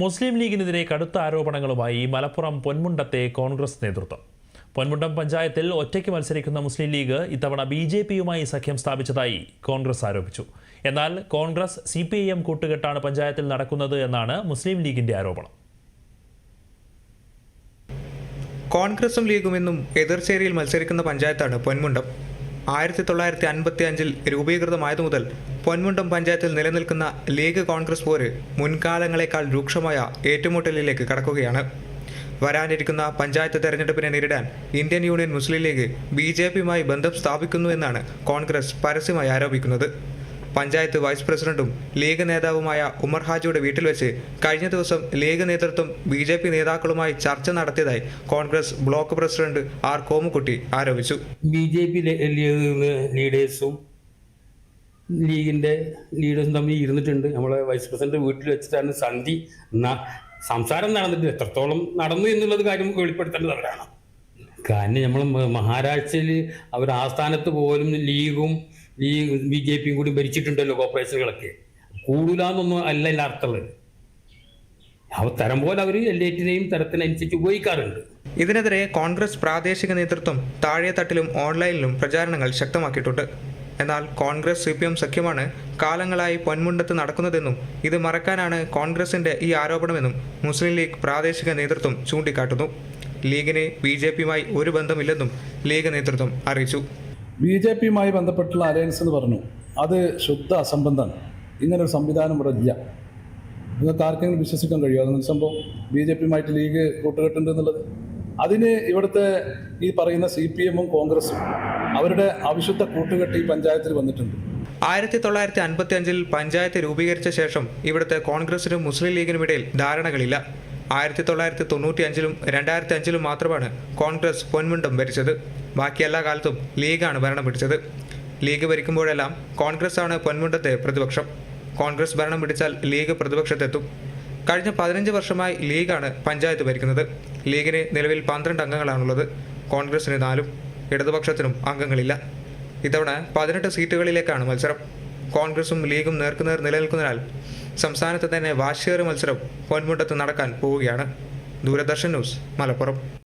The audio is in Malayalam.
മുസ്ലിം ലീഗിനെതിരെ കടുത്ത ആരോപണങ്ങളുമായി മലപ്പുറം പൊന്മുണ്ടത്തെ കോൺഗ്രസ് നേതൃത്വം. പൊന്മുണ്ടം പഞ്ചായത്തിൽ ഒറ്റയ്ക്ക് മത്സരിക്കുന്ന മുസ്ലിം ലീഗ് ഇത്തവണ ബി ജെ പിയുമായി സഖ്യം സ്ഥാപിച്ചതായി കോൺഗ്രസ് ആരോപിച്ചു. എന്നാൽ Congress C P I M കൂട്ടുകെട്ടാണ് പഞ്ചായത്തിൽ നടക്കുന്നത് എന്നാണ് മുസ്ലിം ലീഗിന്റെ ആരോപണം. കോൺഗ്രസും ലീഗും എന്നും എതിർചേരിയിൽ മത്സരിക്കുന്ന പഞ്ചായത്താണ് പൊന്മുണ്ടം ആയിരത്തി തൊള്ളായിരത്തി അൻപത്തി അഞ്ചിൽ രൂപീകൃതമായതു മുതൽ പൊന്മുണ്ടം പഞ്ചായത്തിൽ നിലനിൽക്കുന്ന ലീഗ് കോൺഗ്രസ് പോര് മുൻകാലങ്ങളെക്കാൾ രൂക്ഷമായ ഏറ്റുമുട്ടലിലേക്ക് കടക്കുകയാണ്. വരാനിരിക്കുന്ന പഞ്ചായത്ത് തെരഞ്ഞെടുപ്പിനെ നേരിടാൻ Indian Union Muslim League B J പിയുമായി ബന്ധം സ്ഥാപിക്കുന്നു എന്നാണ് കോൺഗ്രസ് പരസ്യമായി ആരോപിക്കുന്നത്. പഞ്ചായത്ത് വൈസ് പ്രസിഡന്റും ലീഗ് നേതാവുമായ ഉമർ ഹാജിയുടെ വീട്ടിൽ വെച്ച് കഴിഞ്ഞ ദിവസം ലീഗ് നേതൃത്വം ബി ജെ പി നേതാക്കളുമായി ചർച്ച നടത്തിയതായി Congress block president R Komukkutti ആരോപിച്ചു. ബി ജെ പി ലീഡേഴ്സും ലീഗിന്റെ ലീഡേഴ്സും തമ്മിൽ ഇരുന്നിട്ടുണ്ട്. നമ്മളെ വൈസ് പ്രസിഡന്റ് വീട്ടിൽ വെച്ചിട്ടാണ് സന്ധി സംസാരം നടന്നിട്ട് എത്രത്തോളം നടന്നു എന്നുള്ളത് കാര്യം വെളിപ്പെടുത്തേണ്ടത് അവരാണ് കാരണം നമ്മൾ മഹാരാഷ്ട്രയിൽ അവർ ആസ്ഥാനത്ത് പോലും ലീഗും ലീഗ് ബി ജെ പിയും കൂടി ഭരിച്ചിട്ടുണ്ടല്ലോ കോർപ്പറേഷനുകളൊക്കെ. കൂടുതലാന്നൊന്നും അല്ല എല്ലാ അർത്ഥമുള്ളത്. അവ തരം പോലെ അവർ എല്ലാറ്റിനെയും തരത്തിനനുസരിച്ച് ഉപയോഗിക്കാറുണ്ട്. ഇതിനെതിരെ കോൺഗ്രസ് പ്രാദേശിക നേതൃത്വം താഴെത്തട്ടിലും ഓൺലൈനിലും പ്രചാരണങ്ങൾ ശക്തമാക്കിയിട്ടുണ്ട്. എന്നാൽ കോൺഗ്രസ് സി പി എം സഖ്യമാണ് കാലങ്ങളായി പൊന്മുണ്ടത്ത് നടക്കുന്നതെന്നും ഇത് മറക്കാനാണ് കോൺഗ്രസിന്റെ ഈ ആരോപണമെന്നും മുസ്ലിം ലീഗ് പ്രാദേശിക നേതൃത്വം ചൂണ്ടിക്കാട്ടുന്നു. ലീഗിന് ബി ജെ പിയുമായി ഒരു ബന്ധമില്ലെന്നും ലീഗ് നേതൃത്വം അറിയിച്ചു. ബി ജെ പിയുമായി ബന്ധപ്പെട്ടുള്ള അലയൻസ് എന്ന് പറഞ്ഞു അത് ശുദ്ധ അസംബന്ധമാണ്. ഇങ്ങനൊരു സംവിധാനം ഇവിടെ ഇല്ല. നിങ്ങൾക്ക് ആർക്കെങ്കിലും വിശ്വസിക്കാൻ കഴിയുമോ? അതെന്ന് സംഭവം? ബി ജെ പിയുമായിട്ട് ലീഗ് കൂട്ടുകെട്ടുണ്ട് എന്നുള്ളത്? അതിന് ഇവിടുത്തെ ഈ പറയുന്ന സി പി എമ്മും കോൺഗ്രസും അവരുടെ അവിശുദ്ധ കൂട്ടുകെട്ട് ഈ പഞ്ചായത്തിൽ വന്നിട്ടുണ്ട്. ആയിരത്തി തൊള്ളായിരത്തി അൻപത്തി അഞ്ചിൽ പഞ്ചായത്ത് രൂപീകരിച്ച ശേഷം ഇവിടുത്തെ കോൺഗ്രസിനും മുസ്ലിം ലീഗിനും ഇടയിൽ ധാരണകളില്ല. ആയിരത്തി തൊള്ളായിരത്തി തൊണ്ണൂറ്റി അഞ്ചിലും രണ്ടായിരത്തി അഞ്ചിലും മാത്രമാണ് കോൺഗ്രസ് പൊന്മുണ്ടം ഭരിച്ചത്. ബാക്കി എല്ലാ കാലത്തും ലീഗാണ് ഭരണം പിടിച്ചത് ലീഗ് ഭരിക്കുമ്പോഴെല്ലാം കോൺഗ്രസ് ആണ് പൊൻമുണ്ടത്തെ പ്രതിപക്ഷം. കോൺഗ്രസ് ഭരണം പിടിച്ചാൽ ലീഗ് പ്രതിപക്ഷത്തെത്തും. കഴിഞ്ഞ പതിനഞ്ച് വർഷമായി ലീഗാണ് പഞ്ചായത്ത് ഭരിക്കുന്നത്. ലീഗിന് നിലവിൽ പന്ത്രണ്ട് അംഗങ്ങളാണുള്ളത്. കോൺഗ്രസിന് നാലും ഇടതുപക്ഷത്തിനും അംഗങ്ങളില്ല. ഇത്തവണ പതിനെട്ട് സീറ്റുകളിലേക്കാണ് മത്സരം. കോൺഗ്രസും ലീഗും നേർക്കുനേർ നിലനിൽക്കുന്നതിനാൽ സംസ്ഥാനത്ത് തന്നെ വാശിയേറ് മത്സരം പൊന്മുട്ടത്ത് നടക്കാൻ പോവുകയാണ്. ദൂരദർശൻ ന്യൂസ് മലപ്പുറം.